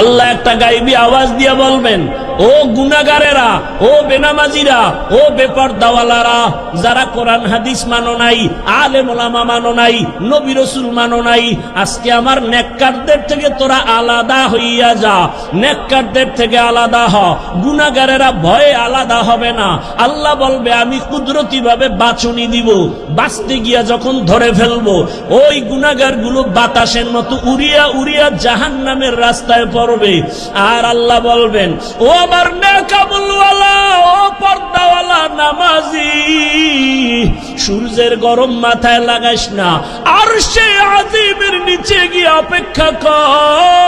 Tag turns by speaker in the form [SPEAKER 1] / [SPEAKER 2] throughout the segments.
[SPEAKER 1] আল্লাহ একটা গাইবি আওয়াজ দিয়ে বলবেন, ও গুনাগারেরা ও বেনামাজিরা, ও বেপরদাওয়ালারা, যারা কোরআন, হাদিস মানো নাই, আলেম ওলামা মানো নাই, নবী রসুল মানো নাই, আজকে আমার নেককারদের থেকে তোরা আলাদা হইয়া যা, নেককারদের থেকে আলাদা হ গুনাগারেরা ভয়ে আলাদা হবে না। আল্লাহ বলবে, আমি কুদরতি ভাবে বাছনি দিব। বাঁচতে গিয়া যখন ধরে ফেলব। ওই গুনাগারগুলো বাতাসের মতো উড়িয়া উড়িয়া জাহান নামের রাস্তায় পড়বে। আর আল্লাহ বলবেন, ও আমার নেকাবুলওয়ালা, ও পর্দাওয়ালা নামাজি, সূর্যের গরম মাথায় লাগাইস না। আর সে আজিমের নিচে গিয়ে অপেক্ষা কর।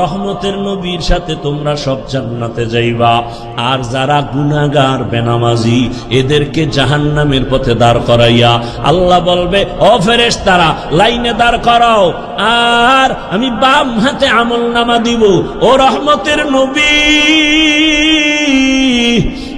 [SPEAKER 1] রহমতের নবীর সাথে তোমরা সব জান্নাতে যাইবা। আর যারা গুনাগার বেনামাজি, এদেরকে জাহান্নামের পথে দাঁড় করাইয়া আল্লাহ বলবে, ও ফেরেস তারা লাইনে দাঁড় করাও। আর আমি বাম হাতে আমল নামা দিব। ও রহমতের নবী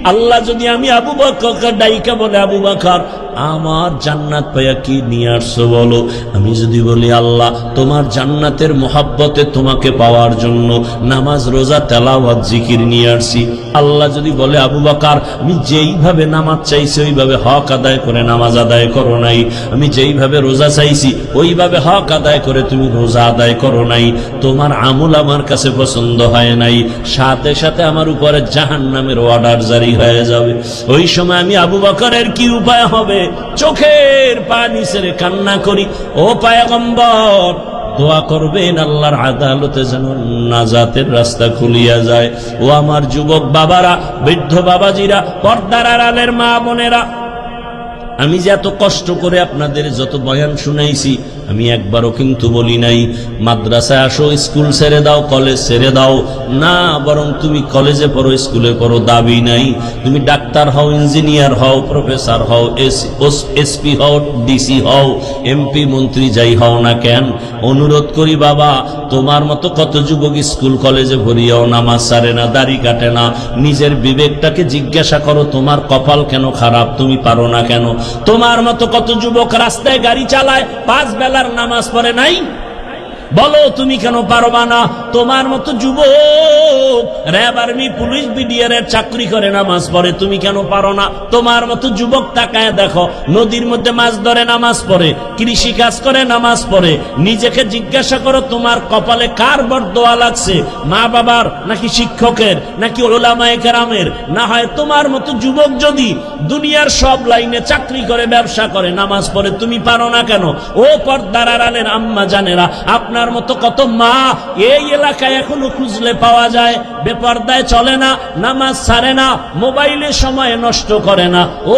[SPEAKER 1] আল্লাহ যদি আমি আবু বকর ডাইকা বলে, আবু বকর, আমার জান্নাত পাইয়া কি নিয়ে আসছো বলো? আমি যদি বলি, আল্লাহ, তোমার জান্নাতের মোহাব্বতে তোমাকে পাওয়ার জন্য নামাজ, রোজা, তেলাওয়াত, জিকির নিয়ে আসছি। আল্লাহ যদি বলে, আবু বাকার, আমি যেইভাবে নামাজ চাইছি, ওইভাবে হক আদায় করে নামাজ আদায় করো নাই। আমি যেইভাবে রোজা চাইছি, ওইভাবে হক আদায় করে তুমি রোজা আদায় করো নাই। তোমার আমল আমার কাছে পছন্দ হয় নাই। সাথে সাথে আমার উপরে জাহান নামের অর্ডার জারি হয়ে যাবে। ওই সময় আমি আবু বকরের কি উপায় হবে? চোখের পানি ছেড়ে কান্না করি। ও পায়গম্বর, দোয়া করবেন আল্লাহর আদালতে যেন নাজাতের রাস্তা খুলিয়া যায়। ও আমার যুবক বাবারা, বৃদ্ধ বাবাজিরা, পর্দার আড়ালের মা বোনেরা, আমি যে এত কষ্ট করে আপনাদের যত বয়ান শুনাইছি আমি একবারও কিন্তু বলি নাই, মাদ্রাসায় আসো, স্কুল ছেড়ে দাও, কলেজ ছেড়ে দাও। না, বরং তুমি কলেজে পড়ো, স্কুলে পড়ো, দাবি নাই। তুমি ডাক্তার হও, ইঞ্জিনিয়ার হও, প্রফেসর হও এসপি হও, ডিসি হও, এমপি, মন্ত্রী যাই হও না কেন? অনুরোধ করি বাবা, তোমার মতো কত যুবক স্কুল, কলেজে ভরিয়াও নামাজ সারে না, দাড়ি কাটে না। নিজের বিবেকটাকে জিজ্ঞাসা করো, তোমার কপাল কেন খারাপ, তুমি পারো না কেন? তোমার মতো কত যুবক রাস্তায় গাড়ি চালায়, পাঁচ বেলার নামাজ পড়ে নাই বলো, তুমি কেন পারবা না? তোমার মতো যুবক, র্যাব আর্মি, পুলিশ, বিডিআর চাকরি করে নামাজ পড়ে, তুমি কেন পারো না? তোমার মতো যুবক তাকায় দেখো, নদীর মধ্যে মাছ ধরে নামাজ কৃষি কাজ করে নামাজ নিজেকে জিজ্ঞাসা করো, তোমার কপালে কার লাগছে? মা বাবার, নাকি শিক্ষকের, নাকি ওলামায়ে কেরামের না হয় তোমার মতো যুবক যদি দুনিয়ার সব লাইনে চাকরি করে, ব্যবসা করে, নামাজ পড়ে, তুমি পারো না কেন? ও পর্দার আড়ালের আম্মা জানেরা আপনার মতো কত মা এই এলাকায় এখনও খুঁজলে পাওয়া যায়? বেপর্দায় চলে না, নামাজ ছাড়ে না, মোবাইলে সময় নষ্ট করে না। ও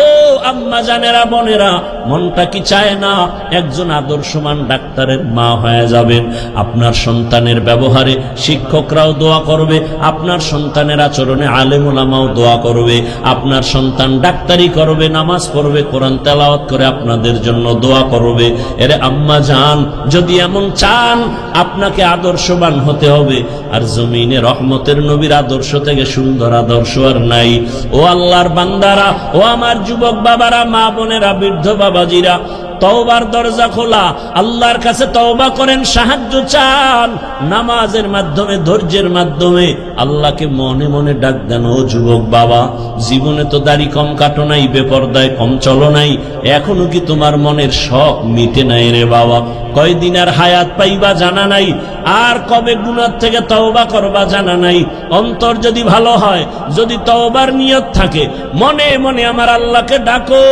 [SPEAKER 1] আম্মা জানেরা, বোনেরা, মনটা কি চায় না? একজন আদর্শমান ডাক্তারের মা হয়ে যাবেন। আপনার সন্তানের ব্যবহারে শিক্ষকরাও দোয়া করবে, আপনার সন্তানের আচরণে আলেমুলামাও দোয়া করবে, আপনার সন্তান ডাক্তারি করবে, নামাজ পড়বে, কোরআন তেলাওয়াত করে আপনাদের জন্য দোয়া করবে। এরে আম্মা যান যদি এমন চান, আপনাকে আদর্শবান হতে হবে। আর জমিনে রহমতের নবীর আদর্শ থেকে সুন্দর আদর্শ আর নাই। ও আল্লাহর বান্দারা, ও আমার যুবক বাবারা, মা বোনেরা, বৃদ্ধ বাবাজিরা তওবার দরজা খোলা, আল্লাহর কাছে তওবা করেন, সাহায্য চান। নামাজের মাধ্যমে, ধৈর্যের মাধ্যমে আল্লাহকে মনে মনে ডাক দেন, ও যুবক বাবা, জীবনে তো দাড়ি কম কাটো নাই, বেপর্দায় কম চলো নাই, এখনও কি তোমার মনের শখ মিটে নাই রে বাবা? কয়দিন আর হায়াত পাইবা জানা নাই, আর কবে গুনার থেকে তওবা করবা জানা নাই? অন্তর যদি ভালো হয়, যদি তওবার নিয়ত থাকে, মনে মনে আমার আল্লাহকে ডাকো।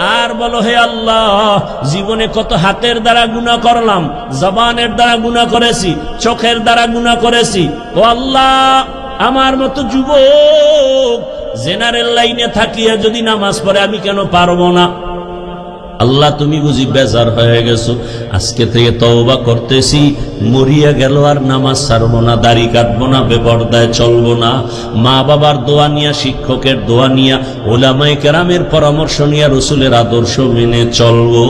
[SPEAKER 1] আর বলো, হে আল্লাহ, জীবনে কত হাতের দ্বারা গুণা করলাম, জবানের দ্বারা গুণা করেছি, চোখের দ্বারা গুণা করেছি। ও আল্লাহ, আমার মতো যুবক, জেনারেল লাইনে থাকিয়া যদি নামাজ পড়ে, আমি কেন পারব না? আল্লাহ, তুমি বুঝি বেজার হয়ে গেছো। আজকে থেকে তওবা করতেছি, মরিয়া গেল আর নামাজ ছাড়বো না, দাড়ি কাটবো না, বেপর্দায় চলবো না। মা বাবার দোয়া নিয়া, শিক্ষকের দোয়া নিয়া ওলামাই কেরামের পরামর্শ নিয়া, রসুলের আদর্শ মেনে চলবো।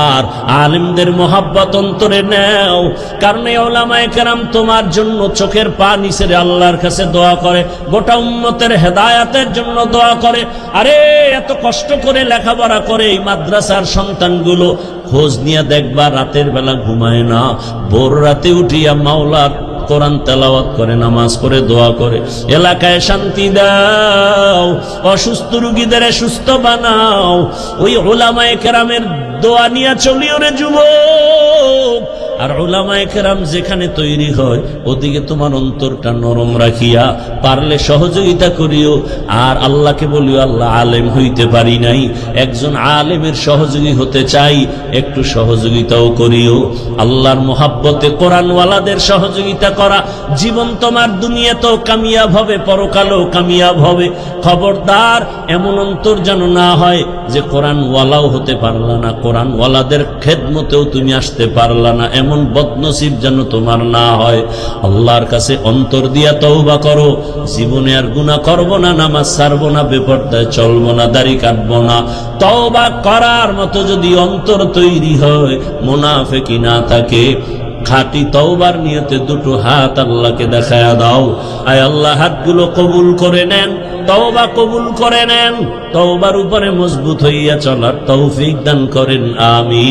[SPEAKER 1] আর আলেমদের মহাব্বত অন্তরে নেও, কারণ এই ওলামাই কেরাম তোমার জন্য চোখের পা নিচে আল্লাহর কাছে দোয়া করে, গোটা উন্মতের হেদায়াতের জন্য দোয়া করে। আরে এত কষ্ট করে লেখাপড়া করে এই মাদ্রাসার সন্তানগুলো, খোঁজ নিয়ে দেখবা রাতের বেলা ঘুমায় না। ভোর রাতে উঠিয়া মাওলার কোরআন তেলাওয়াত করে, নামাজ পড়ে, দোয়া করে। এলাকায় শান্তি দাও, অসুস্থ রুগীদের সুস্থ বানাও। ওই ওলামায়ে কেরামের দোয়া নিয়ে চলিও রে যুবক। আর ওলামায়ে কেরাম যেখানে তৈরি হয়, ওদিকে তোমার অন্তরটা নরম রাখিয়া পারলে সহযোগিতা করিও। আর আল্লাহকে বলিও, আল্লাহ আলেম হইতে পারি নাই। একজন আলেমের সহযোগী হতে চাই, একটু সহযোগিতাও করিও। আল্লাহর মোহাব্বতে কোরআনওয়ালাদের সহযোগিতা করা, জীবন তোমার দুনিয়াতেও কামিয়াব হবে, পরকালেও কামিয়াব হবে। খবরদার এমন অন্তর যেন না হয় যে কোরআনওয়ালাও হতে পারলা না। কোরআনওয়ালাদের খেদমতেও তুমি আসতে পারলা না। এমন বদনসিব যেন তোমার না হয়। আল্লাহর কাছে অন্তর দিয়া তওবা করো। জীবনে আর গুনাহ করব না, নামাজ ছাড়বো না, বেপর্দায় চলবো না, দাড়ি কাটবো না। তওবা করার মতো যদি অন্তর তৈরি হয় মুনাফেকি না থাকে। খাঁটি তওবার নিয়তে দুটো হাত আল্লাহকে দেখায়া দাও। আয় আল্লাহ, হাতগুলো কবুল করে নেন, তওবা কবুল করে নেন। তওবার উপরে মজবুত হইয়া চলার তৌফিক দান করেন আমি